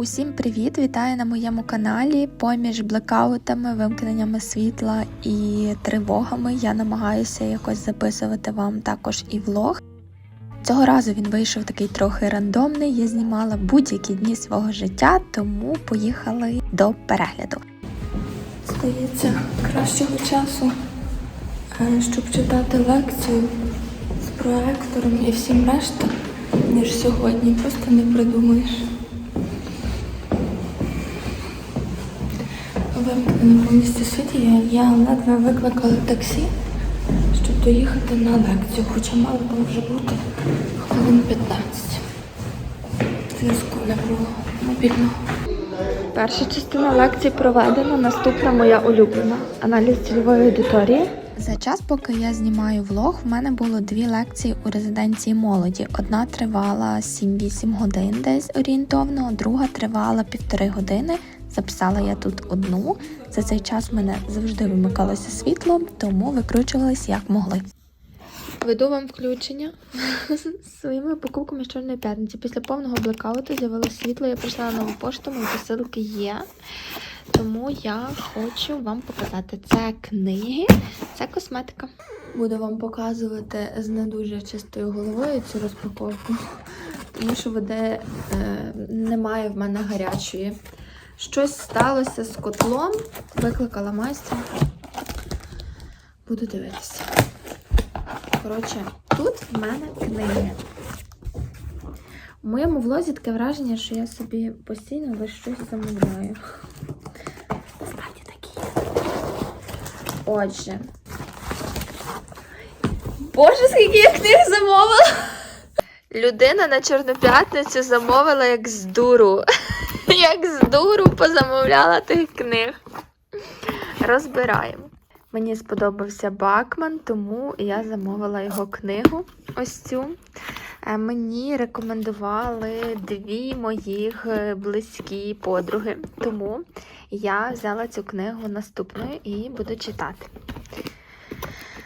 Усім привіт! Вітаю на моєму каналі. Поміж блекаутами, вимкненнями світла і тривогами я намагаюся якось записувати вам також і влог. Цього разу він вийшов такий трохи рандомний. Я знімала будь-які дні свого життя, тому поїхали до перегляду. Здається, кращого часу, е, щоб читати лекцію з проектором і всім решта, ніж сьогодні. Просто не придумаєш. По місті я, я ледве викликала таксі, щоб доїхати на лекцію, хоча мало було вже бути хвилин 15. Зв'язку не було мобільного. Перша частина лекції проведена, наступна моя улюблена аналіз цільової аудиторії. За час, поки я знімаю влог, в мене було дві лекції у резиденції молоді. Одна тривала 7-8 годин десь орієнтовно, друга тривала півтори години. Записала я тут одну. За цей час в мене завжди вимикалося світло, тому викручувалась як могли. Веду вам включення своїми покупками з чорної п'ятниці. Після повного блекауту з'явилось світло, я прийшла на нову пошту, мої посилки є. Тому я хочу вам показати. Це книги, це косметика. Буду вам показувати з не дуже чистою головою цю розпаковку, тому що води е, немає в мене гарячої. Щось сталося з котлом, викликала майстра. Буду дивитися. Коротше, тут в мене книги. У моєму влозі таке враження, що я собі постійно щось замовляю. Насправді такі. Отже. Боже, скільки я книг замовила! Людина на Чорну п'ятницю замовила як з дуру. Як з дуру позамовляла тих книг. Розбираємо. Мені сподобався Бакман, тому я замовила його книгу. Ось цю. Е, Мені рекомендували дві моїх е, близькі подруги, тому я взяла цю книгу наступною і буду читати.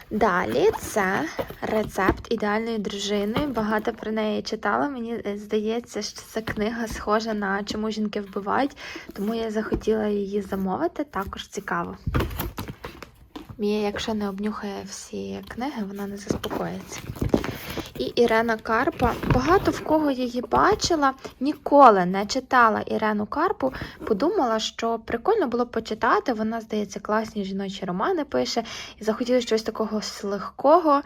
Далі це рецепт ідеальної дружини. Багато про неї читала. Мені е, здається, що ця книга схожа на чому жінки вбивають, тому я захотіла її замовити. Також цікаво. Мія, якщо не обнюхає всі книги, вона не заспокоїться. І Ірена Карпа. Багато в кого її бачила, ніколи не читала Ірену Карпу. Подумала, що прикольно було почитати. Вона, здається, класні жіночі романи пише. І захотіла щось такого легкого,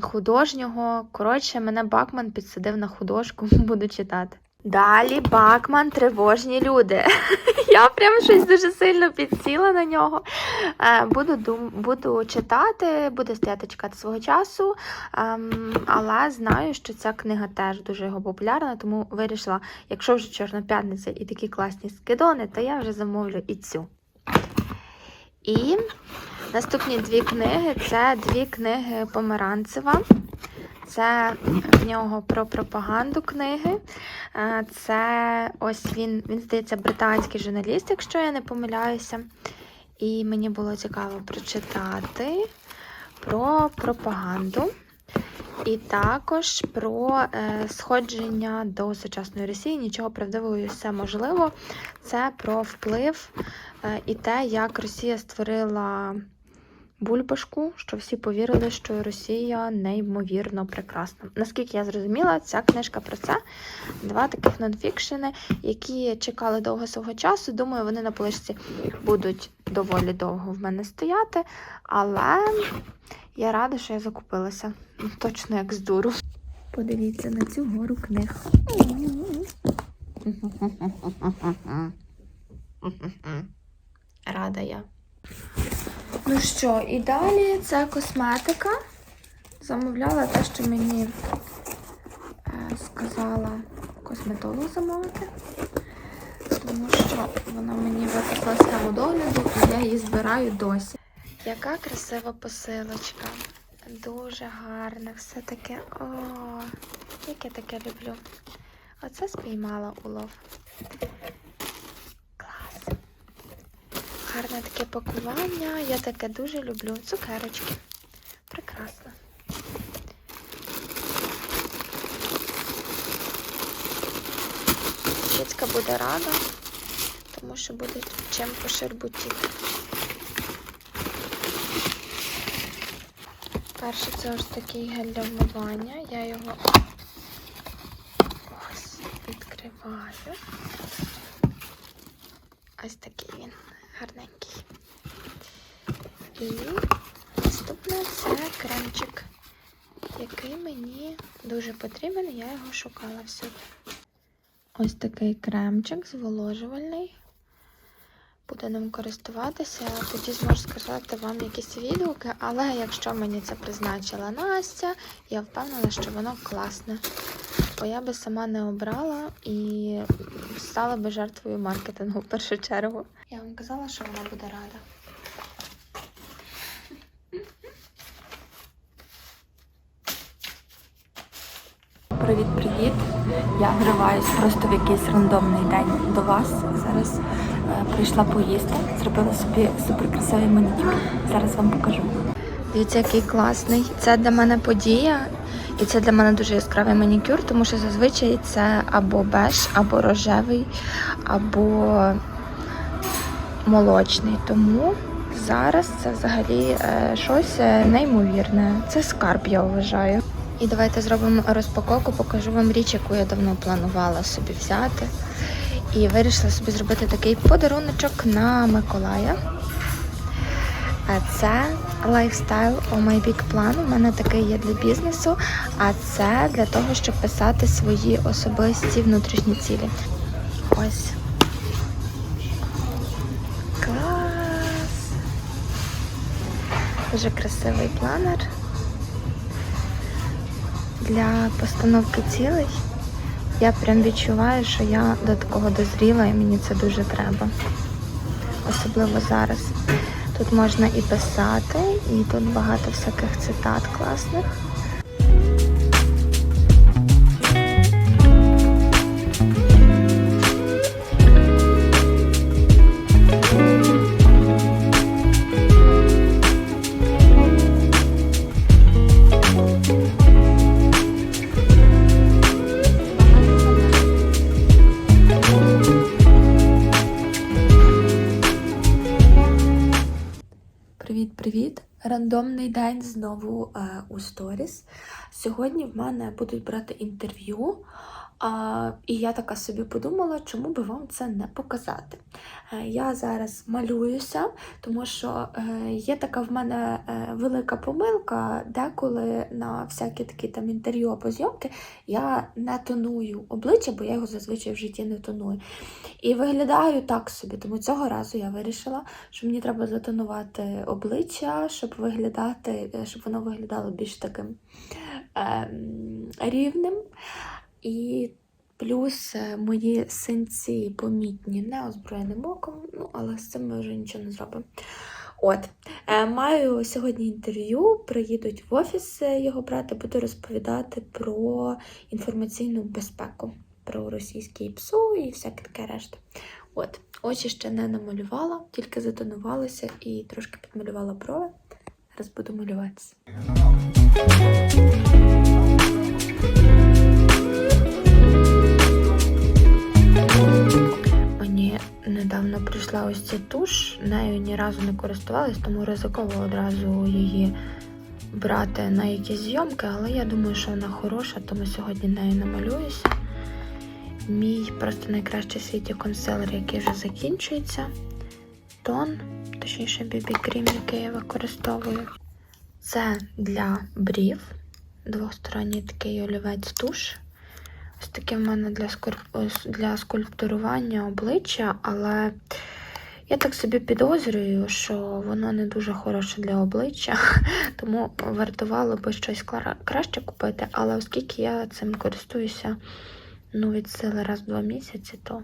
художнього. Коротше, мене Бакман підсадив на художку, буду читати. Далі Бакман тривожні люди. Я прям щось дуже сильно підсіла на нього. Е, Буду, дум... буду читати, буду стояти чекати свого часу. Ем, але знаю, що ця книга теж дуже його популярна, тому вирішила, якщо вже Чорна п'ятниця і такі класні скидони, то я вже замовлю і цю. І наступні дві книги це дві книги Помаранцева. Це в нього про пропаганду книги. Е, Це ось він, він здається, британський журналіст, якщо я не помиляюся. І мені було цікаво прочитати про пропаганду. І також про е, сходження до сучасної Росії. Нічого правдивого і все можливо. Це про вплив е, і те, як Росія створила бульбашку, що всі повірили, що Росія неймовірно прекрасна. Наскільки я зрозуміла, ця книжка про це. Два таких нонфікшени, які чекали довго свого часу. Думаю, вони на поличці будуть доволі довго в мене стояти, але я рада, що я закупилася. Точно як з дуру. Подивіться на цю гору книг. Рада я. Ну що, і далі це косметика. Замовляла те, що мені е, сказала косметолог замовити. Тому що вона мені виписала схему догляду, і я її збираю досі. Яка красива посилочка. Дуже гарна, все таке. О, як я таке люблю. Оце спіймала улов. Клас. Гарне таке пакування. Я таке дуже люблю. Цукерочки. Прекрасно. Кицька буде рада, тому що буде чим пошербутіти. Перше, це ось такий гель для вмивання. Я його ось відкриваю. Ось такий він гарненький. І наступне це кремчик, який мені дуже потрібен, я його шукала всюди. Ось такий кремчик зволожувальний. Буду ним користуватися, тоді зможу сказати вам якісь відгуки, але якщо мені це призначила Настя, я впевнена, що воно класне. Бо я би сама не обрала і стала би жертвою маркетингу в першу чергу. Я вам казала, що вона буде рада. Я вриваюсь просто в якийсь рандомний день до вас. Зараз е, прийшла поїсти, зробила собі суперкрасивий манікюр. Зараз вам покажу. Дивіться, який класний. Це для мене подія, і це для мене дуже яскравий манікюр, тому що зазвичай це або беж, або рожевий, або молочний. Тому зараз це взагалі е, щось е, неймовірне. Це скарб, я вважаю. І давайте зробимо розпаковку, покажу вам річ, яку я давно планувала собі взяти. І вирішила собі зробити такий подаруночок на Миколая. А це лайфстайл о My Big Plan. У мене такий є для бізнесу, а це для того, щоб писати свої особисті внутрішні цілі. Ось. Клас! Дуже красивий планер для постановки цілей. Я прям відчуваю, що я до такого дозріла і мені це дуже треба. Особливо зараз. Тут можна і писати, і тут багато всяких цитат класних. Рандомний день знову е, у сторіс. Сьогодні в мене будуть брати інтерв'ю. А, і я така собі подумала, чому би вам це не показати. Е, Я зараз малююся, тому що е, є така в мене е, велика помилка, деколи на всякі такі там інтерв'ю або зйомки я не тоную обличчя, бо я його зазвичай в житті не тоную. І виглядаю так собі. Тому цього разу я вирішила, що мені треба затонувати обличчя, щоб виглядати, е, щоб воно виглядало більш таким ем, рівним. І плюс е, мої синці помітні неозброєним оком, ну, але з цим ми вже нічого не зробимо. От, е, маю сьогодні інтерв'ю, приїдуть в офіс е, його брати, буду розповідати про інформаційну безпеку, про російський ПСУ і всяке таке решта. От, очі ще не намалювала, тільки затонувалася і трошки підмалювала брови. Зараз буду малюватися. Туш, нею ні разу не користувалась, тому ризиково одразу її брати на якісь зйомки, але я думаю, що вона хороша, тому сьогодні нею намалююся. Мій просто найкращий в світі консилер, який вже закінчується. Тон, точніше BB крім, який я використовую. Це для брів. Двосторонній такий олівець туш. Ось таке в мене для скульптурування обличчя, але я так собі підозрюю, що воно не дуже хороше для обличчя, тому вартувало би щось краще купити. Але оскільки я цим користуюся ну, від сили раз в два місяці, то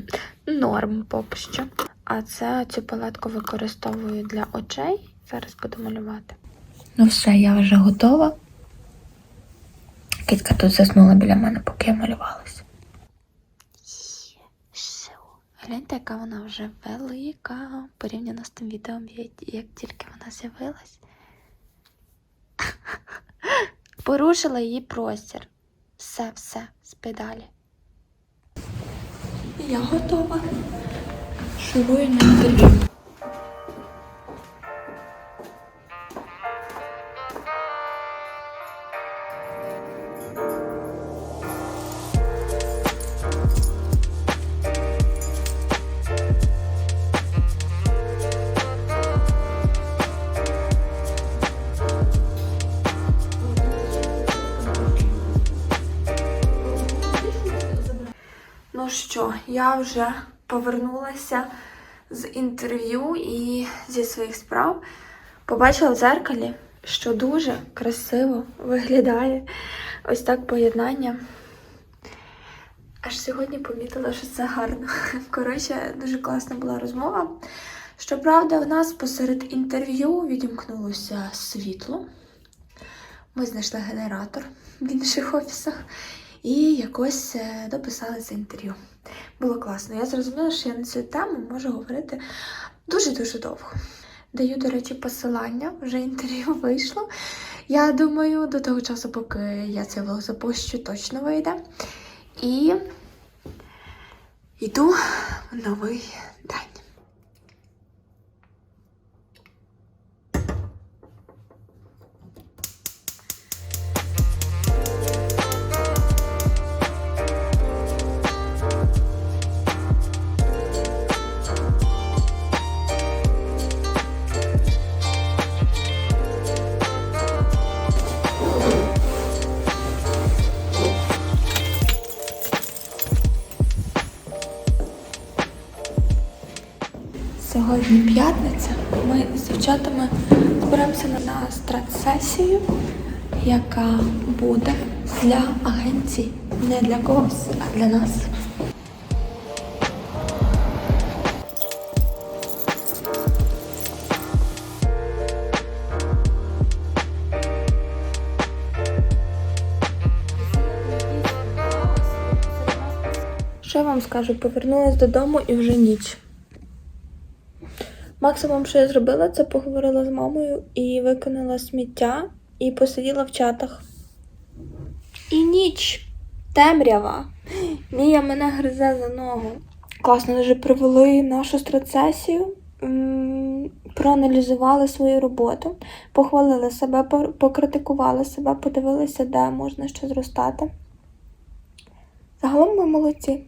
норм поки що. А це цю палетку використовую для очей. Зараз буду малювати. Ну все, я вже готова. Кітка тут заснула біля мене, поки я малювалася. Гляньте, яка вона вже велика порівняно з тим відео, як- тільки вона з'явилась. Порушила її простір. Все, все, спи далі. Я готова. Шурую на інтерв'ю. Я вже повернулася з інтерв'ю і зі своїх справ. Побачила в дзеркалі, що дуже красиво виглядає ось так поєднання. Аж сьогодні помітила, що це гарно. Коротше, дуже класна була розмова. Щоправда, в нас посеред інтерв'ю відімкнулося світло. Ми знайшли генератор в інших офісах і якось е, дописали це інтерв'ю. Було класно. Я зрозуміла, що я на цю тему можу говорити дуже-дуже довго. Даю, до речі, посилання, вже інтерв'ю вийшло. Я думаю, до того часу, поки я цей влог запущу, точно вийде. І йду в новий день. П'ятниця. Ми з дівчатами зберемося на стратсесію, яка буде для агенцій. Не для когось, а для нас. Що я вам скажу? Повернулася додому і вже ніч. Максимум, що я зробила, це поговорила з мамою і виконала сміття, і посиділа в чатах. І ніч темрява. Мія мене гризе за ногу. Класно, дуже провели нашу страцесію, проаналізували свою роботу, похвалили себе, покритикували себе, подивилися, де можна ще зростати. Загалом ми молодці.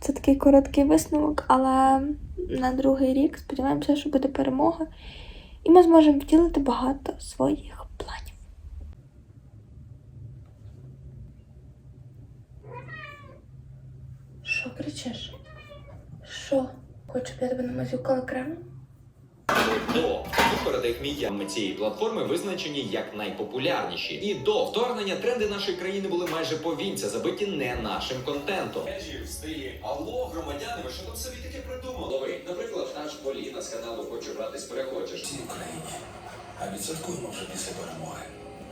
Це такий короткий висновок, але на другий рік сподіваємося, що буде перемога, і ми зможемо втілити багато своїх планів. Що кричиш? Що? Хочу, щоб я тебе намазюкала кремом? До випередив міями цієї платформи визначені як найпопулярніші. І до вторгнення тренди нашої країни були майже повінця, забиті не нашим контентом. Межі в стилі Алло, громадяни, ви що там собі таке придумали? Ви, наприклад, наш Поліна з каналу Хочу братись перехочеш. всій Україні. А відсадкуємо вже після перемоги.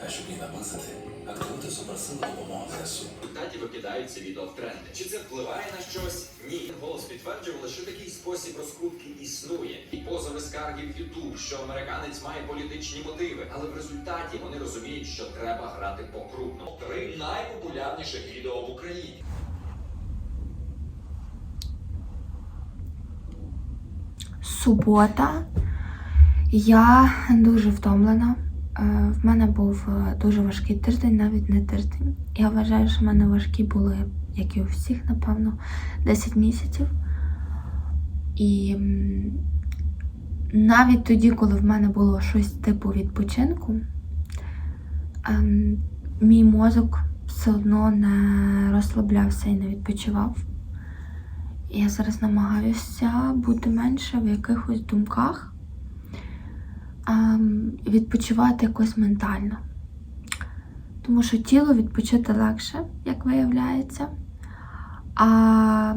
А щоб її наблизити, активуйте суперсили допомоги ЗСУ. В результаті викидаються відео в тренди. Чи це впливає на щось? Ні. Голос підтверджували, що такий спосіб розкрутки існує. І позови скарги в YouTube, що американець має політичні мотиви. Але в результаті вони розуміють, що треба грати по крупному. Три найпопулярніших відео в Україні. Субота. Я дуже втомлена. Е, В мене був е, дуже важкий тиждень, навіть не тиждень. Я вважаю, що в мене важкі були, як і у всіх, напевно, 10 місяців. І навіть тоді, коли в мене було щось типу відпочинку, ем, мій мозок все одно не розслаблявся і не відпочивав. Я зараз намагаюся бути менше в якихось думках, відпочивати якось ментально. Тому що тіло відпочити легше, як виявляється, а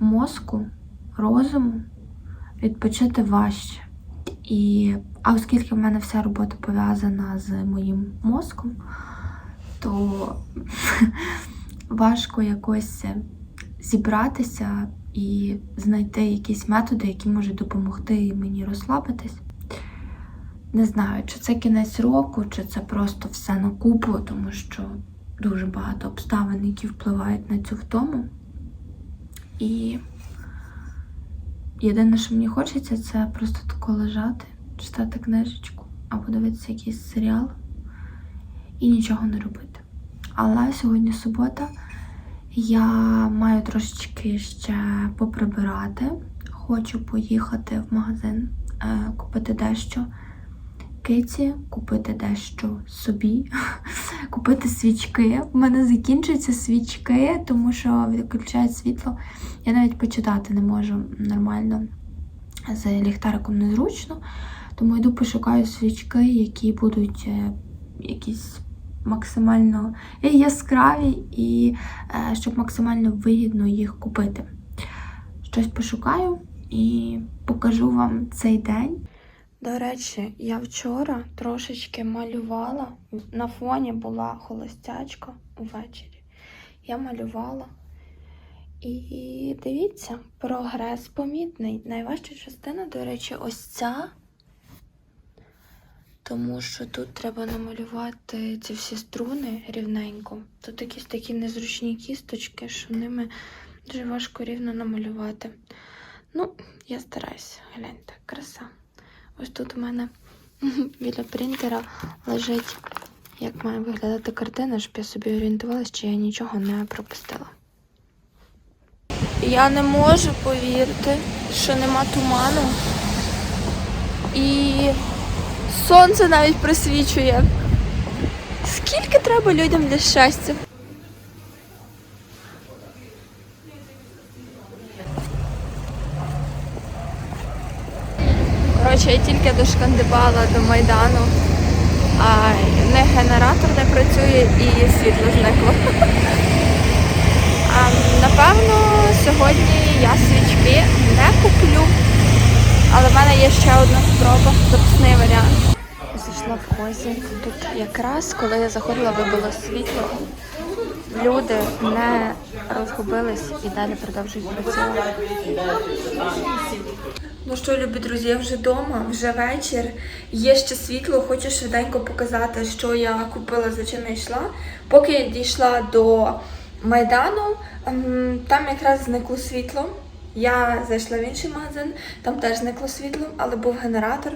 мозку, розуму відпочити важче. І, а оскільки в мене вся робота пов'язана з моїм мозком, то важко якось зібратися і знайти якісь методи, які можуть допомогти мені розслабитись. Не знаю, чи це кінець року, чи це просто все на купу, тому що дуже багато обставин, які впливають на цю втому. І єдине, що мені хочеться, це просто тако лежати, читати книжечку або дивитися якийсь серіал і нічого не робити. Але сьогодні субота. Я маю трошечки ще поприбирати. Хочу поїхати в магазин, е, купити дещо киці, купити дещо собі, купити свічки. У мене закінчуються свічки, тому що відключають світло. Я навіть почитати не можу нормально з ліхтариком незручно. Тому йду пошукаю свічки, які будуть е, якісь максимально яскраві і е, щоб максимально вигідно їх купити. Щось пошукаю і покажу вам цей день. До речі, я вчора трошечки малювала. На фоні була холостячка увечері. Я малювала. І дивіться, прогрес помітний. Найважча частина, до речі, ось ця. Тому що тут треба намалювати ці всі струни рівненько. Тут якісь такі незручні кісточки, що ними дуже важко рівно намалювати. Ну, я стараюся, гляньте, краса. Ось тут у мене біля принтера лежить, як має виглядати картина, щоб я собі орієнтувалася, чи я нічого не пропустила. Я не можу повірити, що нема туману. І сонце навіть просвічує. Скільки треба людям для щастя? Коротше, я тільки дошкандибала до Майдану, а не генератор не працює і світло зникло. А, напевно, сьогодні я свічки не куплю, але в мене є ще одна спроба, запасний варіант. Зайшла в хозі. Тут якраз, коли я заходила, вибило світло. Люди не розгубились і далі продовжують працювати. Ну що, любі друзі, я вже вдома, вже вечір. Є ще світло, хочу швиденько показати, що я купила, за чим я йшла. Поки я дійшла до Майдану, ем, там якраз зникло світло. Я зайшла в інший магазин, там теж зникло світло, але був генератор.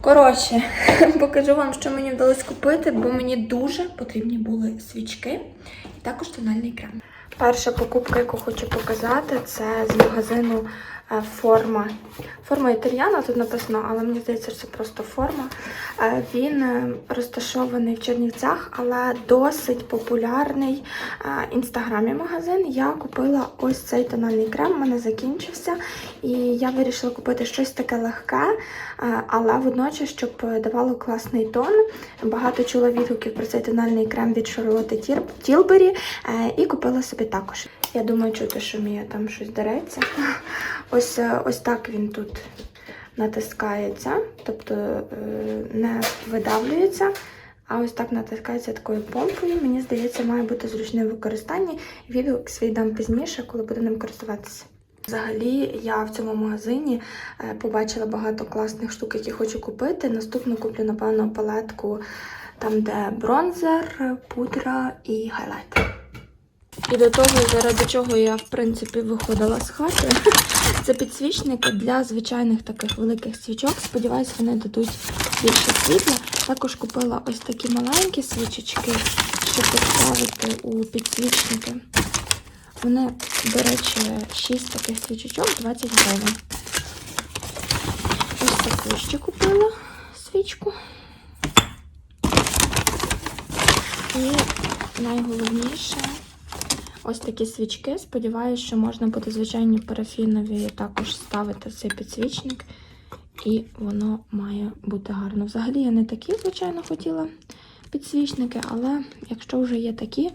Коротше, покажу вам, що мені вдалося купити, бо мені дуже потрібні були свічки і також тональний крем. Перша покупка, яку хочу показати, це з магазину форма. Форма італіана тут написано, але мені здається, що це просто форма. Е, Він е, розташований в Чернівцях, але досить популярний е, інстаграмі магазин. Я купила ось цей тональний крем, у мене закінчився. І я вирішила купити щось таке легке, е, але водночас, щоб давало класний тон. Багато чула відгуків про цей тональний крем від Tilbury е, і купила собі також. Я думаю, чути, що мені там щось дереться. Ось, е, ось так він тут натискається, тобто е, не видавлюється. А ось так натискається такою помпою. Мені здається, має бути зручне в використанні. Відгук свій дам пізніше, коли буду ним користуватися. Взагалі, я в цьому магазині е, побачила багато класних штук, які хочу купити. Наступну куплю, напевно, палетку, там, де бронзер, пудра і хайлайтер. І до того, заради чого я, в принципі, виходила з хати, це підсвічники для звичайних таких великих свічок. Сподіваюсь, вони дадуть більше світла. Також купила ось такі маленькі свічечки, щоб поставити у підсвічники. Вони, до речі, 6 таких свічечок 20 гривень. Ось таку ще купила свічку. І найголовніше ось такі свічки. Сподіваюся, що можна буде звичайні парафінові також ставити цей підсвічник. І воно має бути гарно. Взагалі я не такі, звичайно, хотіла підсвічники, але якщо вже є такі,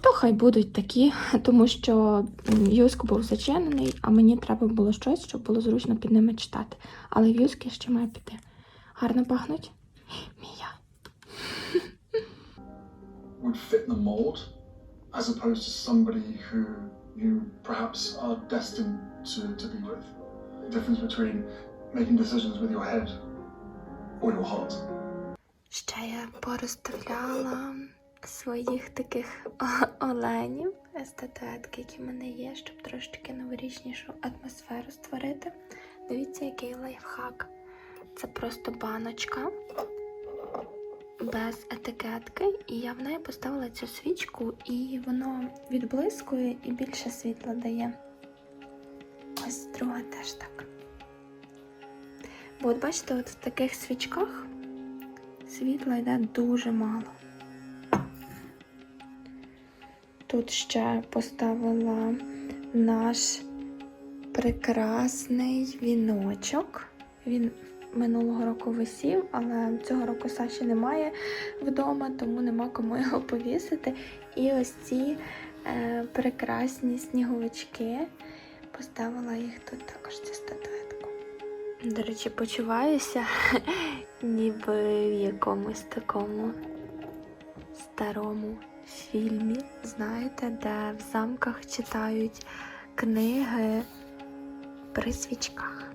то хай будуть такі, тому що м, юск був зачинений, а мені треба було щось, щоб було зручно під ними читати. Але в ще має піти. Гарно пахнуть? Мія. As opposed to somebody who you perhaps are destined to, to be with. The difference between making decisions with your head or your heart. Ще я порозставляла своїх таких оленів, статуетки, які в мене є, щоб трошечки новорічнішу атмосферу створити. Дивіться, який лайфхак. Це просто баночка без етикетки, і я в неї поставила цю свічку, і воно відблискує і більше світла дає. Ось друга теж так. Бо от бачите, от в таких свічках світла йде дуже мало. Тут ще поставила наш прекрасний віночок. Він минулого року висів, але цього року Саші немає вдома, тому нема кому його повісити. І ось ці е, прекрасні сніговички. Поставила їх тут також цю статуетку. До речі, почуваюся ніби в якомусь такому старому фільмі, знаєте, де в замках читають книги при свічках.